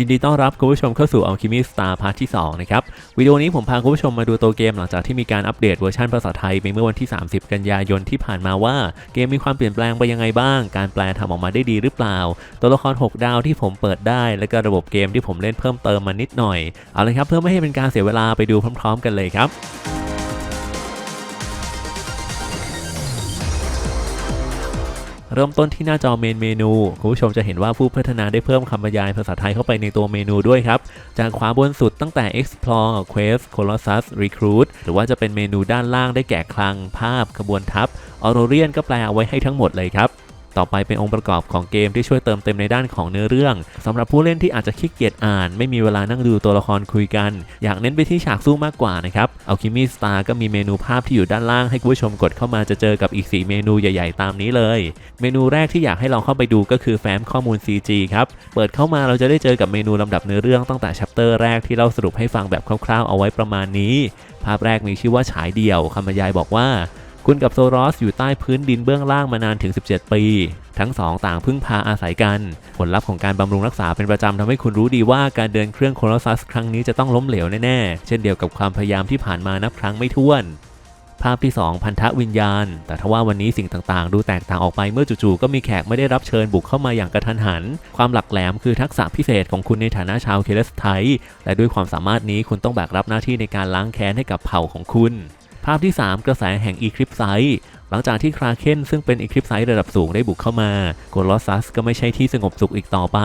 ยินดีต้อนรับคุณผู้ชมเข้าสู่ Alchemy Star พาร์ทที่ 2 นะครับ วิดีโอนี้ผมพาคุณผู้ชมมาดูตัวเกมหลังจากที่มีการอัปเดตเวอร์ชันภาษาไทยไปเมื่อวันที่ 30 กันยายนที่ผ่านมาว่าเกมมีความเปลี่ยนแปลงไปยังไงบ้าง การแปลทำออกมาได้ดีหรือเปล่า ตัวละคร 6 ดาวที่ผมเปิดได้ และก็ระบบเกมที่ผมเล่นเพิ่มเติมมานิดหน่อย เอาเลยครับเพื่อไม่ให้เป็นการเสียเวลาไปดูพร้อม ๆ กันเลยครับ เริ่มต้นที่หน้าจอเมนเมนูคุณผู้ชมจะเห็นว่าผู้พัฒนาได้เพิ่มคำบรรยายภาษาไทยเข้าไปในตัวเมนูด้วยครับ จากขวาบนสุดตั้งแต่ explore quest colossus recruit หรือว่าจะเป็นเมนูด้านล่างได้แก่คลัง ภาพขบวนทัพออโรเรียนก็แปลเอาไว้ให้ทั้งหมดเลยครับ ต่อไปเป็นองค์ประกอบของเกมที่ช่วยเติมเต็มในด้านของเนื้อเรื่องสำหรับผู้เล่นที่อาจจะขี้เกียจอ่าน ไม่มีเวลานั่งดูตัวละครคุยกัน อยากเน้นไปที่ฉากสู้มากกว่านะครับ Alchemy Star ก็มีเมนูภาพที่อยู่ด้านล่างให้คุณผู้ชมกดเข้ามาจะเจอกับอีก 4 เมนูใหญ่ ๆ ตามนี้เลย เมนูแรกที่อยากให้ลองเข้าไปดูก็คือแฟ้มข้อมูล CG ครับเปิดเข้ามาเราจะได้เจอกับเมนูลำดับเนื้อเรื่องตั้งแต่ชัปเตอร์แรกที่เราสรุปให้ฟังแบบคร่าวๆ เอาไว้ประมาณนี้ ภาพแรกมีชื่อว่าฉายเดี่ยวคำบรรยายบอกว่า คุณกับโซรอสอยู่ใต้พื้นดินเบื้องล่างมานานถึง 17 ปี ทั้งสองต่างพึ่งพาอาศัยกัน ผลลัพธ์ของการบำรุงรักษาเป็นประจำทำให้คุณรู้ดีว่าการเดินเครื่องโคลอสซัสครั้งนี้จะต้องล้มเหลวแน่ๆ เช่นเดียวกับความพยายามที่ผ่านมานับครั้งไม่ถ้วน ภาพที่ 2 พันธวิญญาณ แต่ทว่าวันนี้สิ่งต่างๆ ดูแตกต่างออกไปเมื่อจู่ๆก็มีแขกไม่ได้รับเชิญบุกเข้ามาอย่างกระทันหัน ความหลักแหลมคือทักษะพิเศษของคุณในฐานะชาวเคเลสไทและด้วยความสามารถนี้คุณต้องแบกรับหน้าที่ในการล้างแค้นให้กับเผ่าของคุณ ภาพที่ 3 กระแสแห่งอีคลิปไซหลังจากที่คราเคนซึ่งเป็นอีคลิปไซระดับสูงได้บุกเข้ามาโกลอสซัสก็ไม่ใช่ที่สงบสุขอีกต่อไป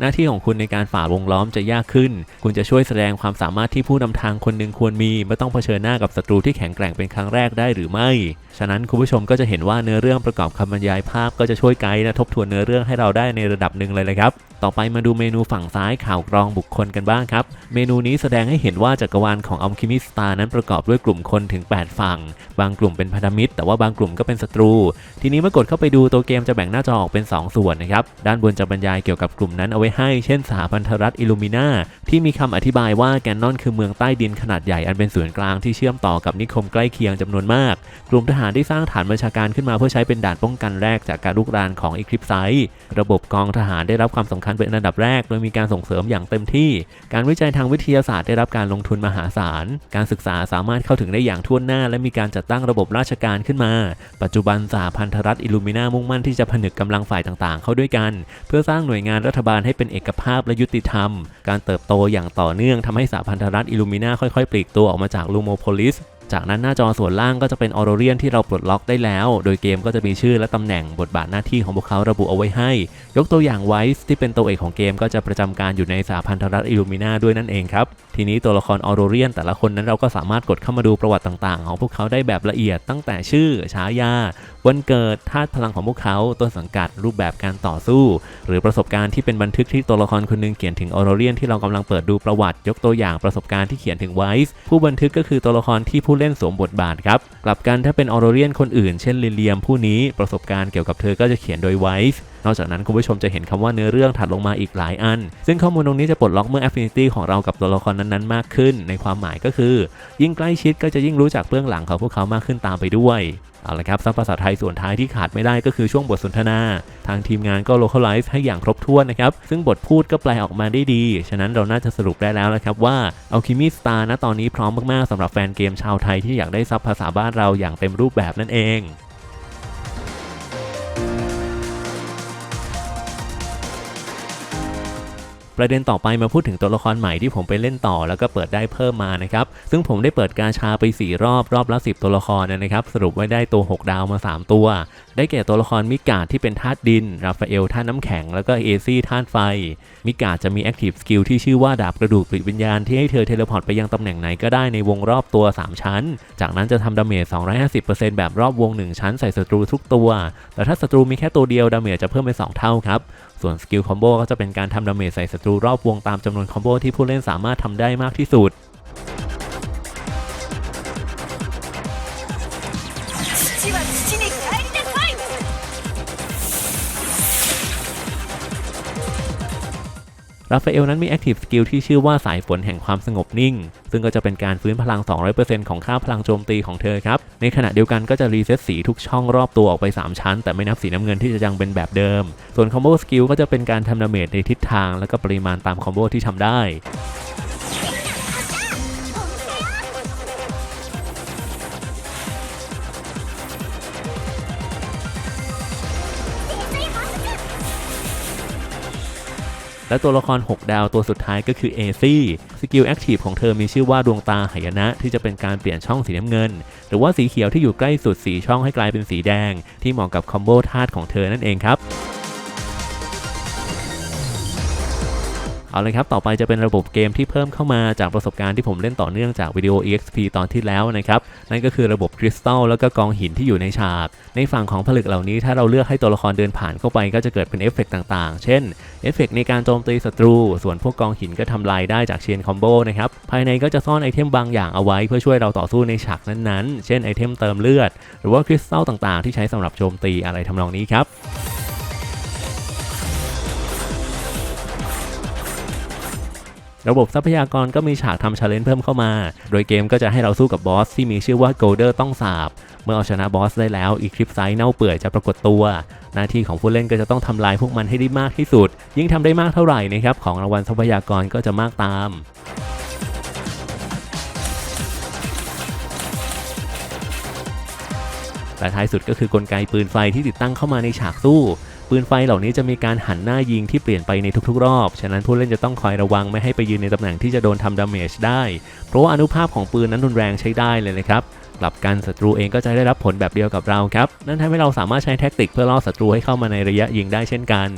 หน้าที่ของคุณในการฝ่าวงล้อมจะยากขึ้น คุณจะช่วยแสดงความสามารถที่ผู้นำทางคนหนึ่งควรมีเมื่อต้องเผชิญหน้ากับศัตรูที่แข็งแกร่งเป็นครั้งแรกได้หรือไม่ ฉะนั้นคุณผู้ชมก็จะเห็นว่าเนื้อเรื่องประกอบคำบรรยายภาพก็จะช่วยไกด์และทบทวนเนื้อเรื่องให้เราได้ในระดับหนึ่งเลยเลยครับต่อไปมาดูเมนูฝั่งซ้ายข่าวกรองบุคคลกันบ้างครับ เมนูนี้แสดงให้เห็นว่าจักรวาลของอัลคิมิสตานั้นประกอบด้วยกลุ่มคนถึง 8 ฝั่ง บางกลุ่มเป็นพันธมิตร แต่ว่าบางกลุ่มก็เป็นศัตรู ทีนี้เมื่อกดเข้าไปดูตัวเกมจะแบ่งหน้าจอออกเป็น 2 ส่วนนะครับ ด้านบนจะบรรยายเกี่ยวกับกลุ่มนั้นเอาไว้ให้ เช่นสหพันธรัฐอิลูมินาที่มีคำอธิบายว่าแกนนอนคือเมืองใต้ดินขนาดใหญ่อันเป็นศูนย์กลางที่เชื่อมต่อกับนิคมใกล้เคียงจำนวนมาก กลุ่มทหารที่สร้างฐานบัญชาการขึ้นมาเพื่อใช้เป็นด่านป้องกันแรกจากการลุกรานของอีคลิปไซระบบกองทหารได้รับความสำคัญเป็นอันดับแรก โดยมีการส่งเสริมอย่างเต็มที่ การวิจัยทางวิทยาศาสตร์ได้รับการลงทุนมหาศาล การศึกษาสามารถเข้าถึงได้อย่างทั่วหน้า และมีการจัดตั้งระบบราชการขึ้นมาปัจจุบันสหพันธรัฐอิลูมินามุ่งมั่นที่จะผนึกกำลังฝ่ายต่างๆ เข้าด้วยกัน เพื่อสร้างหน่วยงานรัฐบาลให้เป็นเอกภาพและยุติธรรม การเติบโตอย่างต่อเนื่องทำให้สหพันธรัฐอิลูมินาค่อยๆ ปลีกตัวออกมาจากลูโมโพลิส จากนั้นหน้าจอส่วนล่างก็จะเป็นออโรเรียนที่เราปลดล็อกได้แล้ว โดยเกมก็จะมีชื่อและตำแหน่งบทบาทหน้าที่ของพวกเขาระบุเอาไว้ให้ ยกตัวอย่างไวส์ที่เป็นตัวเอกของเกมก็จะประจำการอยู่ในสาพันธรัฐอิลูมินาด้วยนั่นเองครับ ทีนี้ตัวละครออโรเรียนแต่ละคนนั้นเราก็สามารถกดเข้ามาดูประวัติต่างๆ ของพวกเขาได้แบบละเอียดตั้งแต่ชื่อฉายาวันเกิดธาตุพลังของพวกเขาต้นสังกัดรูปแบบการต่อสู้ หรือประสบการณ์ที่เป็นบันทึกที่ตัวละครคนหนึงเขียนถึงออโรเรียนที่เรากำลังเปิดดูประวัติยกตัวอย่างประสบการณ์ที่เขียนถึงไวส์ผู้บันทึกก็คือตัวละครที่ผู้เล่นสวมบทบาทครับกลับกันถ้าเป็นออโรเรียนคนอื่น เช่นลิเลียมผู้นี้ประสบการณ์เกี่ยวกับเธอก็จะเขียนโดยไวส์ นอกจากนั้นคุณผู้ชมจะเห็นคำว่าเนื้อเรื่องถัดลงมาอีกหลายอัน ซึ่งข้อมูลตรงนี้จะปลดล็อกเมื่อ Affinity ของเรากับตัวละครนั้นๆ มากขึ้น ในความหมายก็คือ ยิ่งใกล้ชิดก็จะยิ่งรู้จักเบื้องหลังของพวกเขามากขึ้นตามไปด้วยเอาละครับซับภาษาไทยส่วนท้ายที่ขาดไม่ได้ก็คือช่วงบทสนทนา ทางทีมงานก็ localize ให้อย่างครบถ้วนนะครับ ซึ่งบทพูดก็แปลออกมาได้ดี ฉะนั้นเราน่าจะสรุปได้แล้วนะครับว่า Alchemy Star ณตอนนี้พร้อมมาก ๆสำหรับแฟนเกมชาวไทยที่อยากได้ซับภาษาบ้านเราอย่างเต็มรูปแบบนั่นเอง ประเด็นต่อไปมาพูดถึงตัวละครใหม่ที่ผมไปเล่นต่อ แล้วก็เปิดได้เพิ่มมานะครับ ซึ่งผมได้เปิดกาชาไป 4 รอบรอบละ 10 ตัวละครนะครับ สรุปไว้ได้ตัว 6 ดาวมา 3 ตัว ได้แก่ตัวละครมิกาที่เป็นธาตุดิน ราฟาเอลธาตุน้ำแข็ง แล้วก็เอซี่ธาตุไฟ มิกาจะมีแอคทีฟสกิลที่ชื่อว่าดาบกระดูกปลิวิญญาณที่ให้เธอเทเลพอร์ตไปยังตำแหน่งไหนก็ได้ในวงรอบตัว 3 ชั้น จากนั้นจะทำดาเมจ 250%แบบรอบวง 1 ชั้นใส่ศัตรูทุกตัว แต่ถ้าศัตรูมีแค่ตัวเดียวดาเมจจะเพิ่มเป็น2เท่าครับ ส่วนสกิลคอมโบก็จะเป็นการทำดาเมจใส่ศัตรูรอบวงตามจำนวนคอมโบที่ผู้เล่นสามารถทำได้มากที่สุด ราฟาเอลนั้นมีแอคทีฟสกิลที่ชื่อว่าสายฝนแห่งความสงบนิ่ง ซึ่งก็จะเป็นการฟื้นพลัง 200%ของค่าพลังโจมตีของเธอครับ ในขณะเดียวกันก็จะรีเซ็ตสีทุกช่องรอบตัวออกไป 3 ชั้น แต่ไม่นับสีน้ำเงินที่จะยังเป็นแบบเดิม ส่วนคอมโบสกิลก็จะเป็นการทำดาเมจในทิศทาง และก็ปริมาณตามคอมโบที่ทำได้ และตัวละคร 6 ดาวตัวสุดท้ายก็คือเอซี่สกิลแอคทีฟของเธอมีชื่อว่าดวงตาหายนะที่จะเป็นการเปลี่ยนช่องสีน้ำเงิน หรือว่าสีเขียวที่อยู่ใกล้สุดสีช่องให้กลายเป็นสีแดง ที่เหมาะกับคอมโบธาตุของเธอนั่นเองครับ เอาเลยครับ ต่อไปจะเป็นระบบเกมที่เพิ่มเข้ามาจากประสบการณ์ที่ผมเล่นต่อเนื่องจากวิดีโอ EXP ตอนที่แล้วนะครับ นั่นก็คือระบบคริสตัลแล้วก็กองหินที่อยู่ในฉาก ในฝั่งของผลึกเหล่านี้ ถ้าเราเลือกให้ตัวละครเดินผ่านเข้าไปก็จะเกิดเป็นเอฟเฟกต์ต่างๆ เช่น เอฟเฟกต์ในการโจมตีศัตรู ส่วนพวกกองหินก็ทำลายได้จากเชนคอมโบนะครับ ภายในก็จะซ่อนไอเทมบางอย่างเอาไว้ เพื่อช่วยเราต่อสู้ในฉากนั้นๆ เช่นไอเทมเติมเลือด หรือว่าคริสตัลต่างๆ ที่ใช้สำหรับโจมตีอะไรทำนองนี้ครับ ระบบทรัพยากรก็มีฉากทำชาเลนจ์เพิ่มเข้ามา โดยเกมก็จะให้เราสู้กับบอสที่มีชื่อว่าโกลเดอร์ต้องสาบ เมื่อเอาชนะบอสได้แล้วอีคลิปไซส์เน่าเปื่อยจะปรากฏตัว หน้าที่ของผู้เล่นก็จะต้องทำลายพวกมันให้ได้มากที่สุด ยิ่งทำได้มากเท่าไหร่นะครับของรางวัลทรัพยากรก็จะมากตามและท้ายสุดก็คือกลไกปืนไฟที่ติดตั้งเข้ามาในฉากสู้ ปืนไฟเหล่านี้จะมีการหันหน้ายิงที่เปลี่ยนไปในทุกๆ รอบ ฉะนั้นผู้เล่นจะต้องคอยระวังไม่ให้ไปยืนในตำแหน่งที่จะโดนทำดาเมจได้ เพราะว่าอนุภาพของปืนนั้นรุนแรงใช้ได้เลยนะครับกลับกันศัตรูเองก็จะได้รับผลแบบเดียวกับเราครับ นั่นทำให้เราสามารถใช้แท็กติกเพื่อล่อศัตรูให้เข้ามาในระยะยิงได้เช่นกัน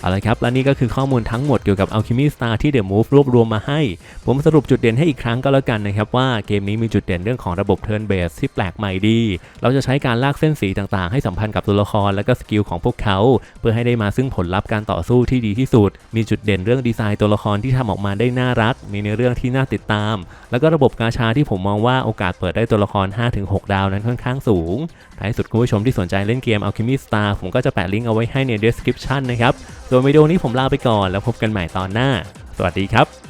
เอาละครับ และนี่ก็คือข้อมูลทั้งหมดเกี่ยวกับ Alchemy Star ที่ The Move รวบรวมมาให้ ผมสรุปจุดเด่นให้อีกครั้งก็แล้วกันนะครับว่าเกมนี้มีจุดเด่นเรื่องของระบบ Turn Base ที่แปลกใหม่ดี เราจะใช้การลากเส้นสีต่างๆ ให้สัมพันธ์กับตัวละครและก็สกิลของพวกเขา เพื่อให้ได้มาซึ่งผลลัพธ์การต่อสู้ที่ดีที่สุด มีจุดเด่นเรื่องดีไซน์ตัวละครที่ทำออกมาได้น่ารัก มีเนื้อเรื่องที่น่าติดตาม แล้วก็ระบบกาชาที่ผมมองว่าโอกาสเปิดได้ตัวละคร 5-6 ดาวนั้นค่อนข้างสูงท้ายสุดคุณผู้ชมที่สนใจเล่นเกม Alchemy Star ผมก็จะแปะลิงก์เอาไว้ให้ใน description นะครับ ส่วนวิดีโอนี้ผมลาไปก่อนแล้วพบกันใหม่ตอนหน้า สวัสดีครับ